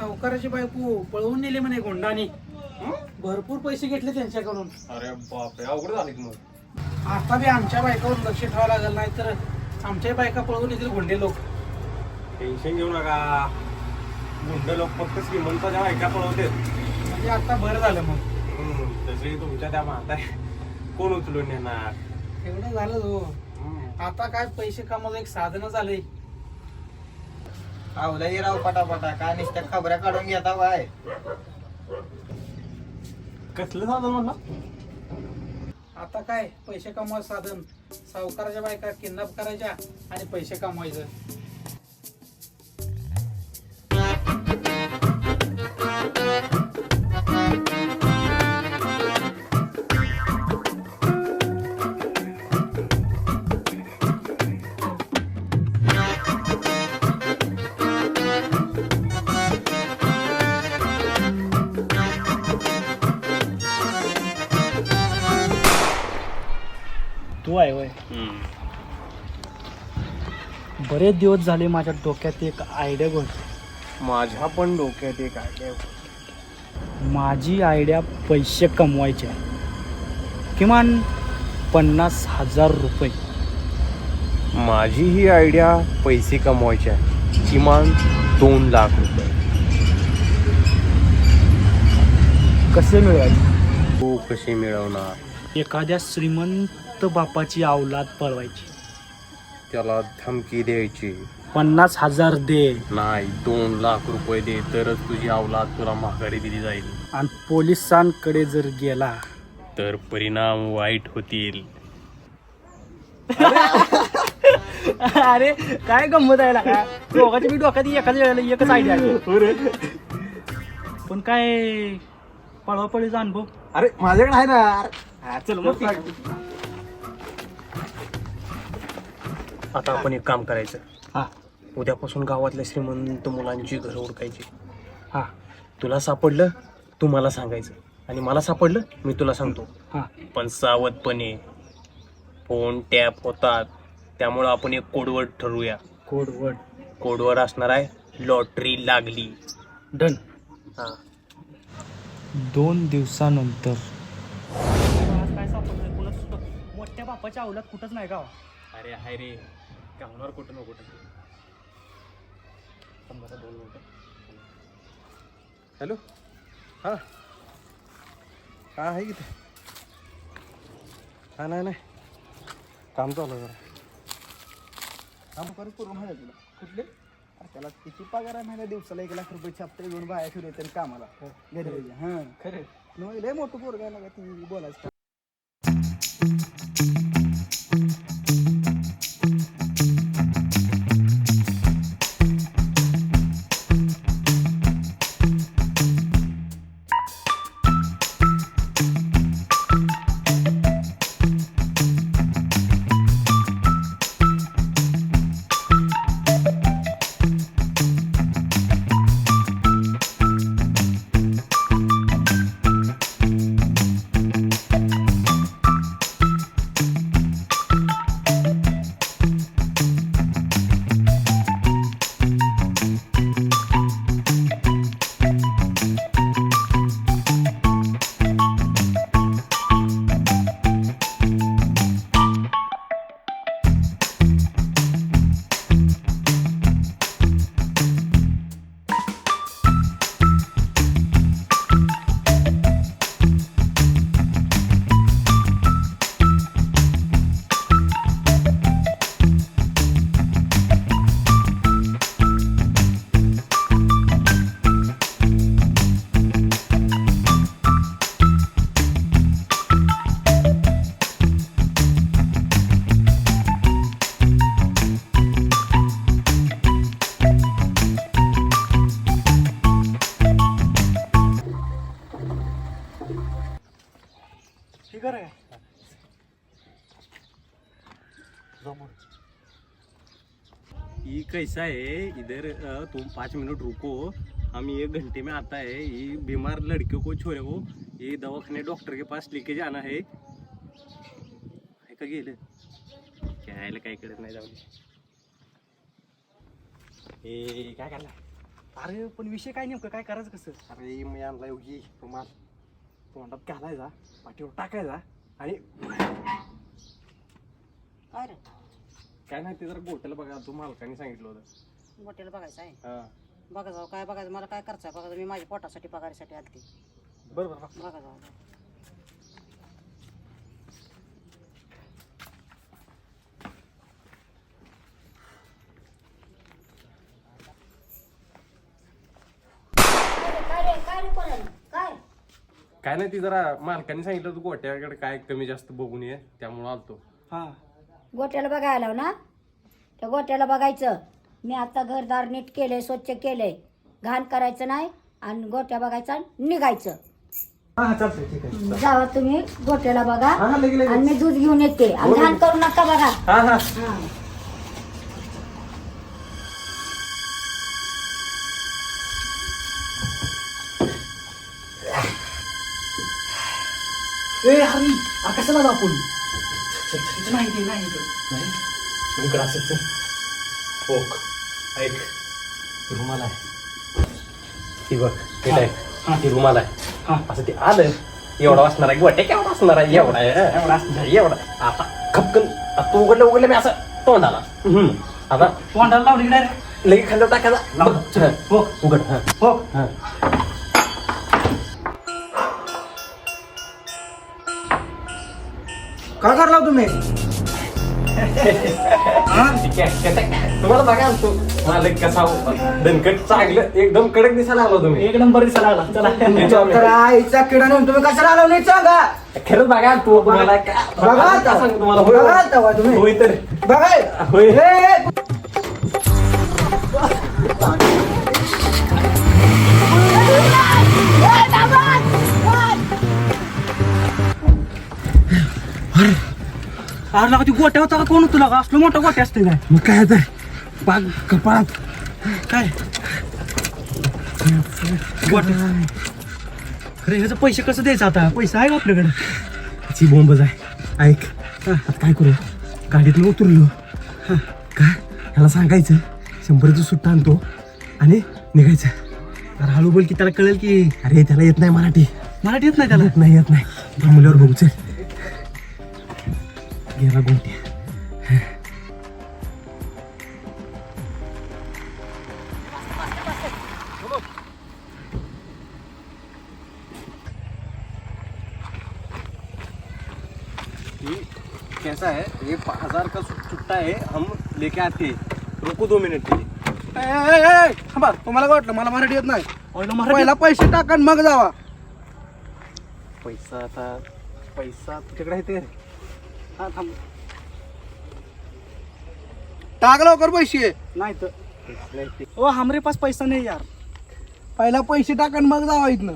सावकाराची बायको पळवून नेली म्हणे गुंडानी. भरपूर पैसे घेतले त्यांच्याकडून. अरे बापरे अवघड झाली की मग. आता बी आमच्या बायकावर लक्ष ठेवावं लागेल नाही तर आमच्या बायका पळवून येतील गुंडे लोक. टेन्शन घेऊ नका. गुंड लोक फक्त श्रीमंताच्या बायका पळवते. म्हणजे आता बरं झालं मग. तसे तुमच्या त्या म्हाताय कोण उचलून नेणार? एवढं झालं हो. आता काय पैसे कमवलं एक साधन झालंय. आवलाही राव पटापटा. काय नुसत्या खबऱ्या काढून घेता बाय? कसलं साधन म्हणला? आता काय? पैसे कमवायचं साधन. सावकाराच्या बायका किडनॅप करायच्या आणि पैसे कमवायचं. तू आहे वय बरेच दिवस झाले माझ्या डोक्यात एक आयडिया बघ माझ्या पण डोक्यात एक आयडिया माझी आयडिया पैसे कमवायचे आहे. किमान पन्नास हजार रुपये. माझी ही आयडिया पैसे कमवायचे आहे किमान दोन लाख रुपये. कसे मिळवायचे? तू कशी मिळवणार? एखाद्या श्रीमंत बापाची अवलाद पळवायची. त्याला धमकी द्यायची. पन्नास हजार दे. नाही दोन लाख रुपये दे तरच तुझी अवलाद तुला माघारी दिली जाईल. आणि पोलिसांकडे जर गेला. तर परिणाम वाईट होतील. अरे काय गंमत आहे का दोघांच्या मी डोक्यात एकाच वेळेला एकच आयडिया पण काय पळवापळीचा अनुभव? अरे माझ्याकडे आहे ना. हा, चल मग. आता आपण एक काम करायचं. हा. उद्यापासून गावातल्या श्रीमंत मुलांची घरं ओळखायची हा. तुला सापडलं तू मला सांगायचं. आणि मला सापडलं मी तुला सांगतो. हा. पण सावधपणे फोन टॅप होतात. त्यामुळं आपण एक कोडवर्ड ठरवूया. कोडवर्ड कोडवर्ड असणार आहे लॉटरी लागली. डन हा. दोन दिवसानंतर बापाच्या अवलात कुठंच नाही का अरे हाय रे गावणार कुठं ना कुठं थांब जरा दोन मिनिटं. हॅलो? हां. हां आहे किती हा नाही नाही. काम चालू आहे जरा. काम परत करून माहिती तुला. कुठले? अरे त्याला किती पगार आहे महिन्या दिवसाला एक लाख रुपये छापते घेऊन बाया फिरून येते कामाला घरी हा. खरे लय मोठं पोरगा आहे ना का ती बोलायचं आहे ये कैसा है इधर अ, तुम पाँच मिनट रुको. हम एक घंटे में आता है. ये बीमार लड़कियों को छोरे को. ये दवाखाने डॉक्टर के पास लेके जाना है. है का गेलं? काय यायला काय कळत नाही जाऊन ए काय करणार अरे पण विषय काय नेमकं? काय करायचं कसं? अरे मी आणला योगी रुमाल. तोंडात घालायचा पाठीवर टाकायचा आणि काय रे? काय नाही ते जरा गोट्याला बघा तू मालकाने सांगितलं होतं. मोठ्याला बघायचं आहे? हा. बघा जाऊ काय बघायचं? मला काय करायचं आहे? बघा जाऊ, मी माझ्या पोटासाठी पगारीसाठी आलती. बरं बरं बघा. जाऊ काय नाही ती जरा मालकाने सांगितलं होतं गोट्याकडे काय कमी जास्त बघून ये त्यामुळं आलतो. हा. गोट्याला बघायला आलो ना? त्या गोट्याला बघायचं. मी आता घरदार नीट केलंय स्वच्छ केलंय घाण करायचं नाही आणि गोट्या बघायचा निघायचं. हा हा चालतंय ठीक आहे. जावा तुम्ही गोट्याला बघा. हा हा लगेच लगेच. आणि मी दूध घेऊन येते. आणि घाण करू नका बघा. हा. हा. ए हरी आ कशाला आलो आपण चल, चल, नाही इथं, नाही इकडं असं चल ओक ऐक रुमाल आहे ती बघ ते आहे ती रुमाल आहे असं ते आलं एवढा वाचणार आहे गोट्या केवढा असणार आहे एवढा आहे एवढा असणार आहे, एवढा आता खपकन आता तू उघडलं उघडलं मी असं तोंडाला आता तोंडाला लावली की डायरेक्ट लगेच खाल्लं टाकायचा लाव. बघ, हो उघड हा हो हा काय करला तुम्ही? कसं आहे? तुम्हाला बघा तू. मालक कसा दणकट चांगलं एकदम कडक दिसायला आलो तुम्ही. एक नंबर दिसायला लागला चला. तर आईचा किडा नेऊन तुम्ही कशाला आला नाही सांगा? खरंच बघा तू तुम्हाला काय बघा आता. तुम्हाला. बघा आता तुम्ही. होय तर. बघाय होय. अरे लागा ती गोट्या होता का? कोण तुला का असलं मोठं गोट्या असते काय? मग काय तर पाग कपाळात. काय? गोट्या. अरे ह्याचं पैसे कसं द्यायचं आता? पैसा आहे का आपल्याकडे? ची बोंबच आहे. ऐक आता काय करू? गाडीतून उतरलो. हा, काय? ह्याला सांगायचं. शंभरचं सुट्टा आणतो आणि निघायचं. अरे हळू बोल की त्याला कळेल की अरे त्याला येत नाही मराठी. मराठी येत नाही त्याला? येत नाही येत नाही. थांबल्यावर बघू चल. गेला गोंट्या कैसा है? ये पाँच हजार का चुट्टा है हम लेके आते हैं। रुको दो मिनट के लिए। थांबा तुम्हाला काय वाटलं? मला मराठी येत नाही. पहिला पैसे टाका आणि मग जावा. पैसा आता पैसा तुझ्याकडे आहे ते. हा, थांब. टाक लवकर पैसे नाही तर. ओ हमरे पास पैसा नाही यार पहिला पैसे टाका आणि मग जावा इथनं